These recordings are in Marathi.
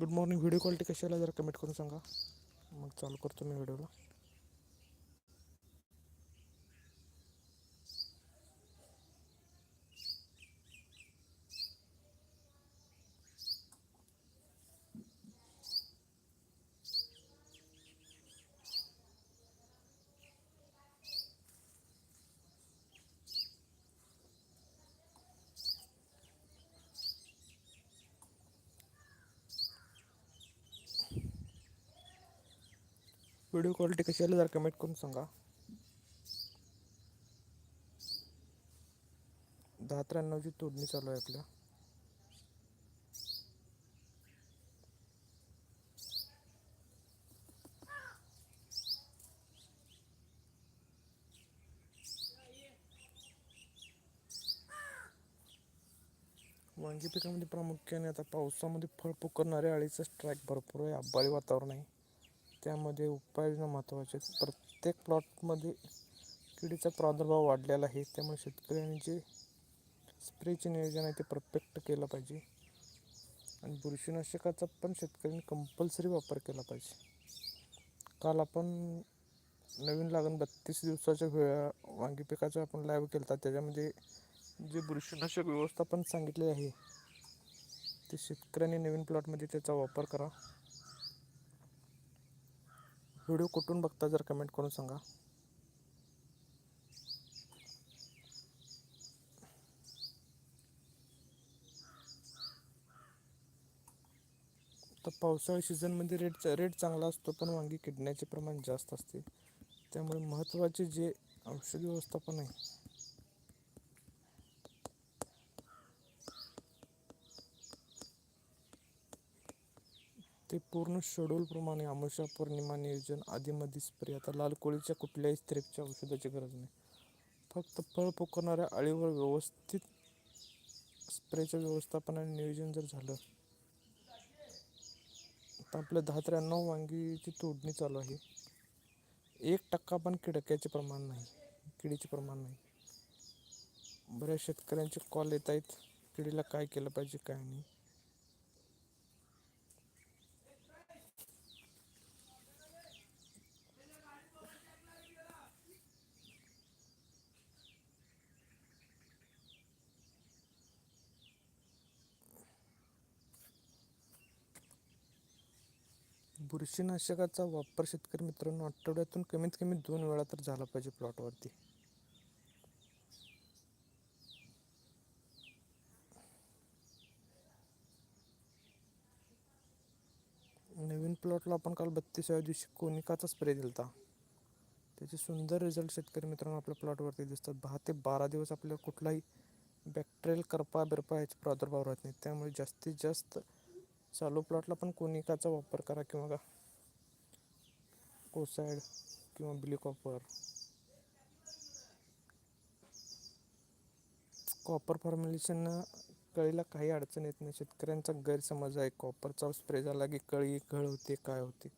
गुड मॉर्निंग व्हिडिओ क्वालिटी कशी आला जरा कमेंट करून सांगा मग चालू करतो मी व्हिडिओला व्हिडिओ क्वालिटी कशी आली जरा कमेंट करून सांगा. दहा त्र्याण्णवची तोडणी चालू आहे आपल्या. वांगी पिकामध्ये प्रामुख्याने आता पावसामध्ये फळ पुकरणाऱ्या अळीचा स्ट्राईक भरपूर आहे. आबाळी वातावरण आहे. त्यामध्ये उपाययोजना महत्त्वाच्या आहेत प्रत्येक प्लॉटमध्ये किडीचा प्रादुर्भाव वाढलेला आहे. त्यामुळे शेतकऱ्यांनी जे स्प्रेचे नियोजन आहे ते परफेक्ट केलं पाहिजे. आणि बुरशीनाशकाचा पण शेतकऱ्यांनी कंपल्सरी वापर केला पाहिजे. काल आपण नवीन लागण बत्तीस दिवसाच्या वेळा वांगी पिकाचा आपण लाईव्ह केला होता त्याच्यामध्ये जे बुरशीनाशक व्यवस्थापन सांगितले आहे ते शेतकऱ्यांनी नवीन प्लॉटमध्ये त्याचा वापर करा. व्हिडिओ कुठून बघता जर कमेंट करून सांगा. तर पावसाळी सीझनमध्ये रेट रेट चांगला असतो पण वांगी किडण्याचे प्रमाण जास्त असते. त्यामुळे महत्त्वाचे जे औषधी व्यवस्थापन आहे ते पूर्ण शेड्यूलप्रमाणे आमुषा पौर्णिमा नियोजन आधीमध्ये स्प्रे आता लाल कोळीच्या कुठल्याही स्त्रेपच्या औषधाची गरज नाही. फक्त फळ पोकरणाऱ्या अळीवर व्यवस्थित स्प्रेचं व्यवस्थापन आणि नियोजन जर झालं तर आपल्या दहा त्र्याण्णव वांगीची तोडणी चालू आहे. एक टक्का पण किडक्याचे प्रमाण नाही किडीचे प्रमाण नाही. बऱ्याच शेतकऱ्यांचे कॉल येत आहेत किडीला काय केलं पाहिजे काय नाही. बुरशीनाशकाचा वापर शेतकरी मित्रांनो आठवड्यातून कमीत कमी दोन वेळा तर झाला पाहिजे प्लॉटवरती. नवीन प्लॉटला आपण काल बत्तीसाव्या दिवशी कोनिकाचा स्प्रे दिला त्याचे सुंदर रिझल्ट शेतकरी मित्रांनो आपल्या प्लॉटवरती दिसतात. दहा ते बारा दिवस आपल्याला कुठलाही बॅक्टेरियल करपा बिरपा याचे प्रादुर्भाव राहत नाही. त्यामुळे जास्तीत जास्त चालू प्लॉटला पण कोनिकाचा वापर करा किंवा कोसाईड किंवा ब्लिकॉपर कॉपर. कॉपर फॉर्म्युलेशन कळीला काही अडचण येत नाही. शेतकऱ्यांचा गैरसमज आहे. कॉपरचा स्प्रे झाला की कळी गळ होते काय होते.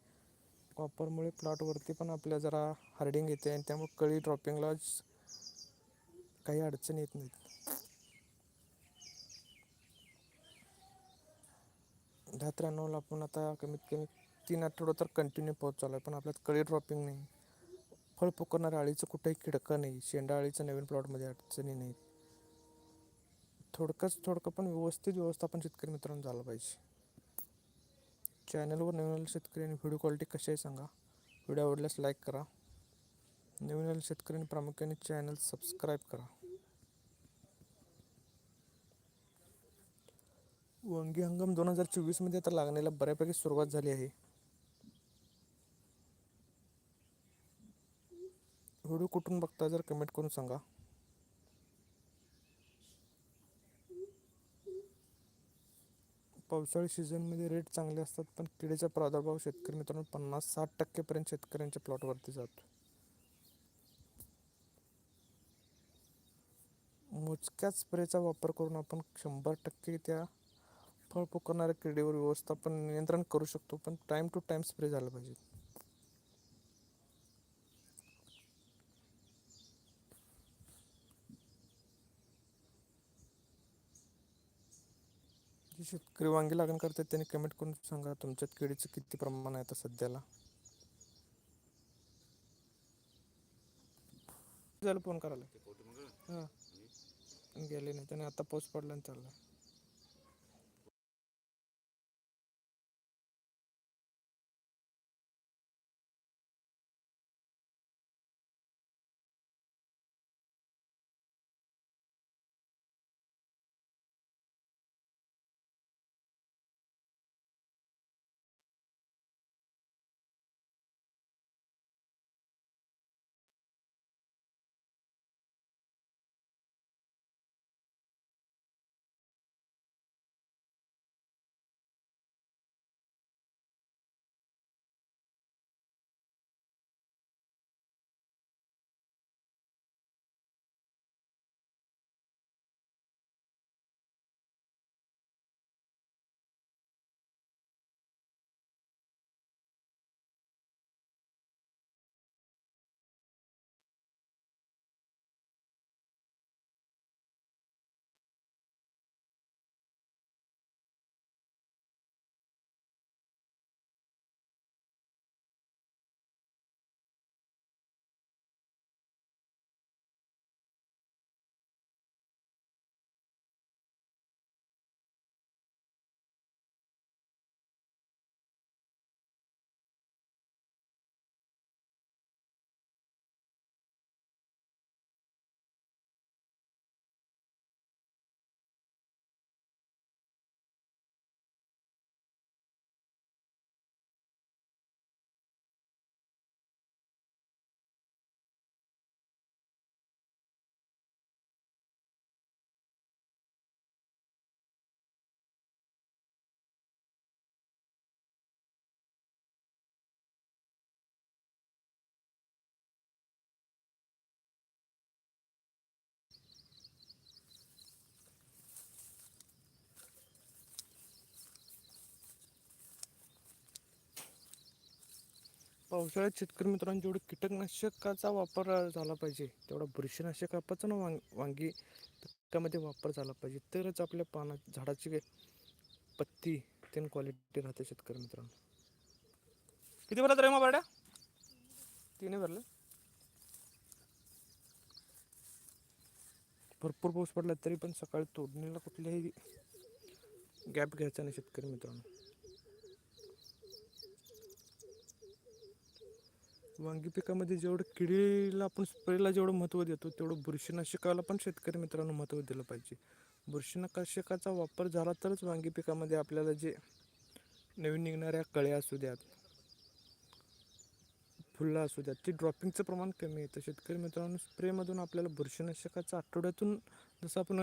कॉपरमुळे प्लॉटवरती पण आपल्या जरा हार्डिंग येते आणि त्यामुळे कळी ड्रॉपिंगला काही अडचण येत नाहीत दहा त्र्याण्णवला आपण आता कमीत कमी तीन आठवडं तर कंटिन्यू पाऊस चालू आहे. पण आपल्यात कळी ड्रॉपिंग नाही. फळ पोकरणाऱ्या अळीचं कुठेही खिडकं नाही. शेंडा अळीचं नवीन प्लॉटमध्ये अडचणी नाहीत. थोडकंच थोडकं पण व्यवस्थित व्यवस्थापन शेतकरी मित्रांनो झालं पाहिजे. चॅनलवर नवीन आलेल्या शेतकरी आणि व्हिडिओ क्वालिटी कशी आहे सांगा. व्हिडिओ आवडल्यास लाईक करा. नवीन आलेल्या शेतकऱ्यांनी प्रामुख्याने चॅनल सबस्क्राईब करा. वांगी हंगाम दोन हजार चोवीसमध्ये आता लागण्याला बऱ्यापैकी सुरुवात झाली आहे. व्हिडिओ कुठून बघता जर कमेंट करून सांगा. पावसाळी सीझनमध्ये रेट चांगले असतात पण किडीचा प्रादुर्भाव शेतकरी मित्रांनो पन्नास साठ टक्केपर्यंत शेतकऱ्यांच्या प्लॉटवरती जातो. मोजक्याच स्प्रेचा वापर करून आपण शंभर टक्के त्या फळ पोकरणाऱ्या किडीवर व्यवस्थापन नियंत्रण करू शकतो पण टाईम टू टाईम स्प्रे झाला पाहिजे. जे शेतकरी वांगी लागण करतात त्यांनी कमेंट करून सांगा तुमच्यात किडीचं किती प्रमाण आहे आता सध्याला? झालं फोन करायला. हां. गेले नाही त्याने आता पाऊस पडला आणि चालला. पावसाळ्यात शेतकरी मित्रांनो जेवढं कीटकनाशकाचा वापर झाला पाहिजे तेवढा बुरशीनाशकापासून ना वांग वांगी पिकामध्ये वापर झाला पाहिजे. तरच आपल्या पाना झाडाची पत्ती तेन क्वालिटी राहते शेतकरी मित्रांनो. किती भरत रे मग बारड्या? तिने भरलं? भरपूर पाऊस पडला तरी पण सकाळी तोडणीला कुठल्याही गॅप घ्यायचा नाही शेतकरी मित्रांनो. वांगी पिकामध्ये जेवढं किडीला आपण स्प्रेला जेवढं महत्त्व देतो तेवढं बुरशीनाशकाला पण शेतकरी मित्रांनो महत्त्व दिलं पाहिजे. बुरशीनाशकाचा वापर झाला तरच वांगी पिकामध्ये आपल्याला जे नवीन निघणाऱ्या कळ्या असू द्यात फुलं असू द्यात ते ड्रॉपिंगचं प्रमाण कमी येतं. शेतकरी मित्रांनो स्प्रेमधून आपल्याला बुरशीनाशकाचा आठवड्यातून जसं आपण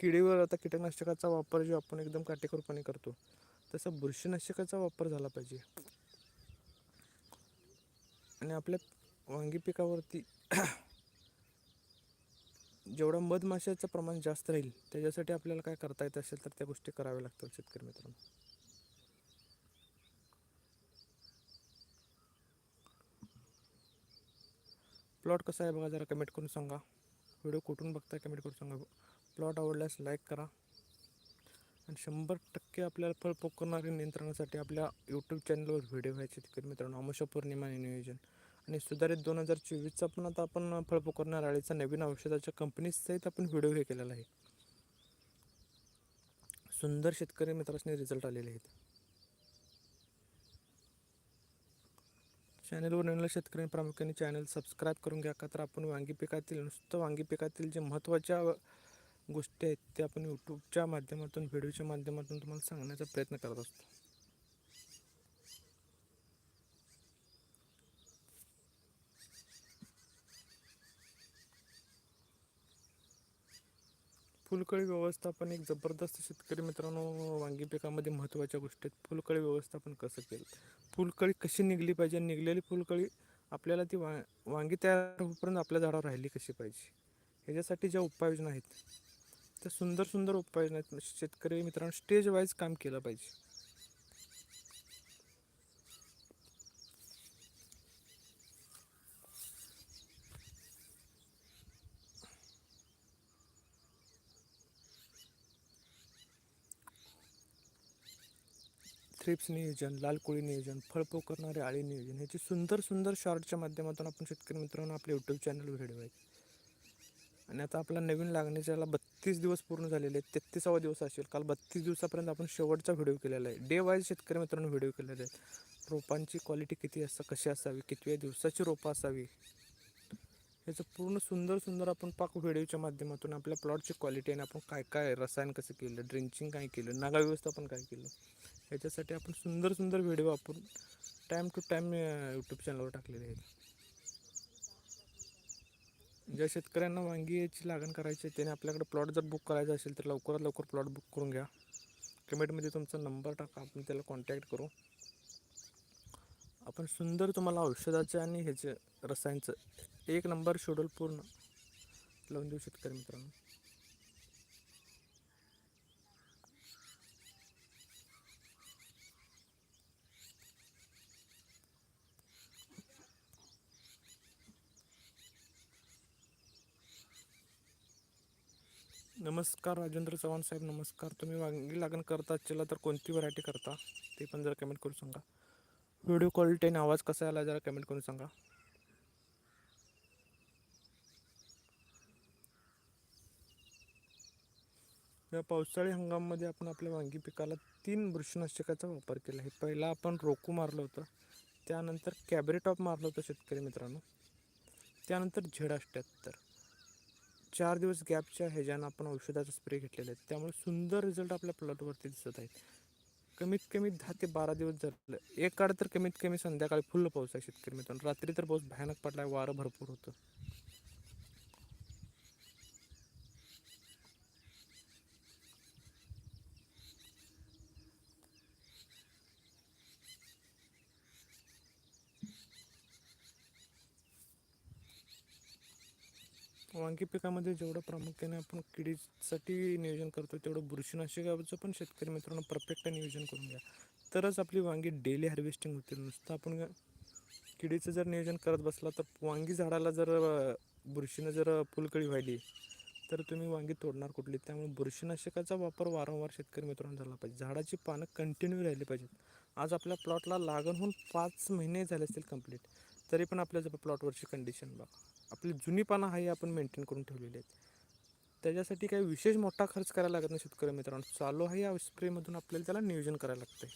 किडीवर आता कीटकनाशकाचा वापर जो आपण एकदम काटेकोरपणे करतो तसा बुरशीनाशकाचा वापर झाला पाहिजे. आणि आपल्या वांगी पिकावरती जेवढं मधमाशाचं प्रमाण जास्त राहील त्याच्यासाठी आपल्याला काय करता येत असेल तर त्या गोष्टी कराव्या लागतात शेतकरी मित्रांनो. प्लॉट कसा आहे बघा जरा कमेंट करून सांगा. व्हिडिओ कुठून बघताय कमेंट करून सांगा. प्लॉट आवडल्यास लाईक करा. आणि शंभर टक्के आपल्याला फळ करणाऱ्या नियंत्रणासाठी आपल्या यूट्यूब चॅनलवर व्हिडिओ व्हायचे तिकडे मित्रांनो अमोशा पौर्णिमा आणि नियोजन. आणि सुधारित दोन हजार चोवीसचा पण आता आपण फळ करणार आळीचा नवीन औषधाच्या कंपनीसहित आपण व्हिडिओ हे केलेला आहे. सुंदर शेतकरी मित्रांनी रिझल्ट आलेले आहेत. चॅनलवर नवीन शेतकऱ्यांनी प्रामुख्याने चॅनल सबस्क्राईब करून घ्या. का तर आपण वांगी पिकातील नुसतं वांगी पिकातील जे महत्त्वाच्या गोष्टी आहेत त्या आपण यूट्यूबच्या माध्यमातून व्हिडिओच्या माध्यमातून तुम्हाला सांगण्याचा प्रयत्न करत असतो. फुलकळी व्यवस्थापन एक जबरदस्त शेतकरी मित्रांनो वांगी पिकामध्ये महत्त्वाच्या गोष्टी आहेत. फुलकळी व्यवस्थापन कसं केलं? फुलकळी कशी निघली पाहिजे? निघलेली फुलकळी आपल्याला ती वा वांगी तयार होईपर्यंत आपल्या झाडावर राहिली कशी पाहिजे? ह्याच्यासाठी ज्या उपाययोजना आहेत त्या सुंदर सुंदर उपाययोजना आहेत. म्हणजे शेतकरी मित्रांनो स्टेज वाईज काम केलं पाहिजे. थ्रिप्स नियोजन लाल कोळी नियोजन फळपो करणारे आळी नियोजन ह्याची सुंदर सुंदर शॉर्टच्या माध्यमातून आपण शेतकरी मित्रांनो आपल्या यूट्यूब चॅनल व्हिडिओ आहेत आणि आता आपला नवीन लागण्याच्याला बत्तीस दिवस पूर्ण झालेले आहेत. तेहतीसावा दिवस असेल. काल बत्तीस दिवसापर्यंत आपण शेवटचा व्हिडिओ केलेला आहे. डे वाईज शेतकरी मित्रांनो व्हिडिओ केलेले आहेत. रोपांची क्वालिटी किती असं कशी असावी? कितव्या दिवसाची रोपं असावी? ह्याचं पूर्ण सुंदर सुंदर आपण पाक व्हिडिओच्या माध्यमातून आपल्या प्लॉटची क्वालिटी आणि आपण काय काय रसायन कसं केलं? ड्रिंचिंग काय केलं? नागा व्यवस्थापन काय केलं? ह्याच्यासाठी आपण सुंदर सुंदर व्हिडिओ आपण टाईम टू टाईम यूट्यूब चॅनलवर टाकलेले आहेत. ज्या शेतकऱ्यांना वांगीची लागण करायची आहे त्याने आपल्याकडे प्लॉट जर बुक करायचा असेल तर लवकरात लवकर प्लॉट बुक करून घ्या. कमेंटमध्ये तुमचा नंबर टाका आपण त्याला कॉन्टॅक्ट करू. आपण सुंदर तुम्हाला औषधाचे आणि ह्याचे रसायनचं एक नंबर शेड्यूल पूर्ण लावून देऊ शेतकरी मित्रांनो. नमस्कार राजेंद्र चव्हाण साहेब नमस्कार. तुम्ही वांगी लागण करता चला तर कोणती व्हरायटी करता ते पण जरा कमेंट करून सांगा. व्हिडिओ क्वालिटी आणि आवाज कसा आला जरा कमेंट करून सांगा. या पावसाळी हंगामामध्ये आपण आपल्या वांगी पिकाला तीन बुरशीनाशकाचा वापर केला आहे. पहिला आपण रोकू मारलं होतं त्यानंतर कॅबरेटॉप मारलं होतं शेतकरी मित्रांनो. त्यानंतर झेड अठ्ठ्याहत्तर चार दिवस गॅपच्या ह्याच्यानं आपण औषधाचा स्प्रे घेतलेला आहे. त्यामुळे सुंदर रिझल्ट आपल्या प्लॉटवरती दिसत आहेत. कमीत कमी दहा ते बारा दिवस झालं एक काळ तर कमीत कमी संध्याकाळी फुल्ल पाऊस आहे शेतकरी मित्रांनो. रात्री तर पाऊस भयानक पडला आहे वारं भरपूर होतं. वांगी पिकामध्ये जेवढं प्रामुख्याने आपण किडीसाठी नियोजन करतो तेवढं बुरशीनाशकाचं पण शेतकरी मित्रांनो परफेक्ट नियोजन करून घ्या. तरच आपली वांगी डेली हार्वेस्टिंग होतील नुसतं आपण किडीचं जर नियोजन करत बसला तर वांगी झाडाला जर बुरशीनं जर फुलकळी व्हायली तर तुम्ही वांगी तोडणार कुठली? त्यामुळे बुरशीनाशकाचा वापर वारंवार शेतकरी मित्रांनो झाला पाहिजे. झाडाची पानं कंटिन्यू राहिली पाहिजेत. आज आपल्या प्लॉटला लागण होऊन पाच महिने झाले असतील कंप्लीट तरी पण आपल्या जवळ प्लॉटवरची कंडिशन बघा. आपली जुनी पानं आहे आपण मेंटेन करून ठेवलेली आहेत. त्याच्यासाठी काही विशेष मोठा खर्च करायला लागत नाही शेतकरी मित्रांनो. चालू आहे या स्प्रेमधून आपल्याला त्याला नियोजन करायला लागतं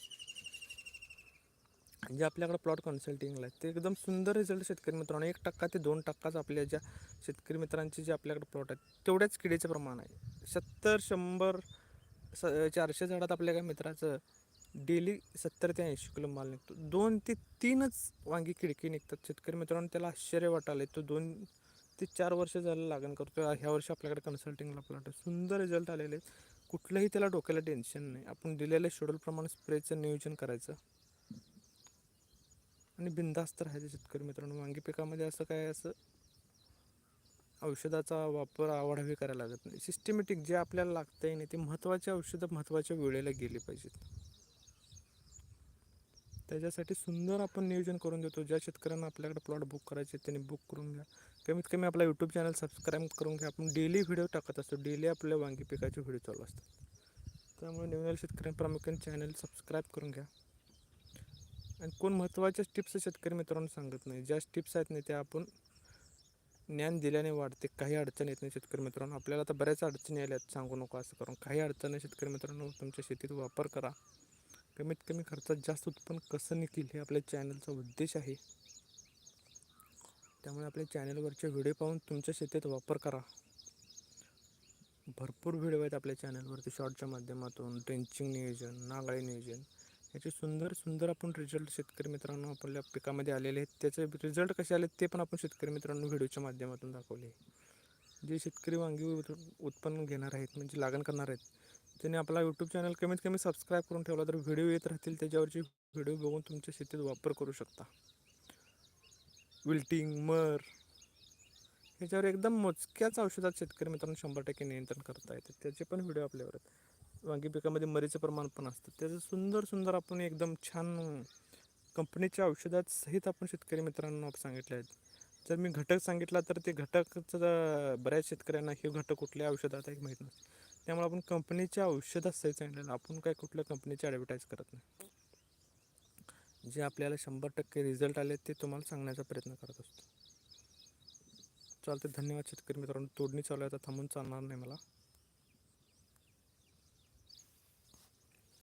जे आपल्याकडे प्लॉट कन्सल्टिंगला आहे ते एकदम सुंदर रिझल्ट शेतकरी मित्रांनो. एक टक्का ते दोन टक्काच आपल्या ज्या शेतकरी मित्रांचे जे आपल्याकडे प्लॉट आहेत तेवढ्याच किडीचं प्रमाण आहे. सत्तर शंभर स चारशे झाडात आपल्या काय मित्राचं डेली सत्तर ते ऐंशी किलो माल निघतो. दोन ते तीनच वांगी खिडकी निघतात. शेतकरी मित्रांनो त्याला आश्चर्य वाटायला तो दोन ते चार वर्ष झालं लागण करतो ह्या वर्षी आपल्याकडे कन्सल्टिंगला प्लॉट आहे सुंदर रिझल्ट आलेले आहेत. कुठलंही त्याला डोक्याला टेन्शन नाही. आपण दिलेल्या शेड्यूलप्रमाणे स्प्रेचं नियोजन करायचं. आणि बिंदास्त राहायचं शेतकरी मित्रांनो. वांगी पिकामध्ये असं काय असं औषधाचा वापर आवाढावी करायला लागत नाही. सिस्टमॅटिक जे आपल्याला लागतंय नाही ते महत्त्वाचे औषधं महत्त्वाच्या वेळेला गेली पाहिजेत. त्याच्यासाठी सुंदर आपण नियोजन करून देतो. ज्या शेतकऱ्यांना आपल्याकडे प्लॉट बुक करायचे त्यांनी बुक करून घ्या. कमीत कमी आपला यूट्यूब चॅनल सबस्क्राईब करून घ्या. आपण डेली व्हिडिओ टाकत असतो. डेली आपल्या वांगी पिकाचे व्हिडिओ चालू असतात. त्यामुळे नवीन शेतकऱ्यांनी प्रामुख्याने चॅनल सबस्क्राईब करून घ्या. आणि कोण महत्त्वाच्या टिप्स शेतकरी मित्रांनो सांगत नाही. ज्या टिप्स आहेत नाही त्या आपण ज्ञान दिल्याने वाढते. काही अडचण येत नाही शेतकरी मित्रांनो. आपल्याला तर बऱ्याच अडचणी आल्यात सांगू नको असं करून. काही अडचण शेतकरी मित्रांनो तुमच्या शेतीत वापर करा. कमीत कमी खर्चात जास्त उत्पन्न कसं निघेल हे आपल्या चॅनलचा उद्देश आहे. त्यामुळे आपल्या चॅनलवरचे व्हिडिओ पाहून तुमच्या शेतीत वापर करा. भरपूर व्हिडिओ आहेत आपल्या चॅनलवरती शॉर्टच्या माध्यमातून ट्रेंचिंग नियोजन नागाळी नियोजन. याचे सुंदर सुंदर आपण रिझल्ट शेतकरी मित्रांनो आपल्या पिकामध्ये आलेले आहेत. त्याचे रिझल्ट कसे आले ते पण आपण शेतकरी मित्रांनो व्हिडिओच्या माध्यमातून दाखवले. जे शेतकरी वांगी उत्पन्न घेणार आहेत म्हणजे लागण करणार आहेत त्यांनी आपला यूट्यूब चॅनल कमीत कमी सबस्क्राईब करून ठेवला तर व्हिडिओ येत राहतील. त्याच्यावरची व्हिडिओ बघून तुमच्या शेतीत वापर करू शकता. विल्टिंग मर ह्याच्यावर एकदम मोजक्याच औषधात शेतकरी मित्रांनो शंभर टक्के नियंत्रण करता येते. त्याचे पण व्हिडिओ आपल्यावर आहेत. वांगी पिकामध्ये मरीचं प्रमाण पण असतं. त्याचं सुंदर सुंदर आपण एकदम छान कंपनीच्या औषधात सहित आपण शेतकरी मित्रांनो सांगितले आहेत. जर मी घटक सांगितला तर ते घटकचं बऱ्याच शेतकऱ्यांना हे घटक कुठल्या औषधात आहे माहीत नसतं. त्यामुळे आपण कंपनीचे औषध सहित चांगलं आपण काय कुठल्या कंपनीची ॲडव्हर्टाईज करत नाही. जे आपल्याला शंभर टक्के रिझल्ट आले ते तुम्हाला सांगण्याचा प्रयत्न करत असतो. चालते धन्यवाद शेतकरी मित्रांनो. तोडणी चालू आहे आता थांबून चालणार नाही मला.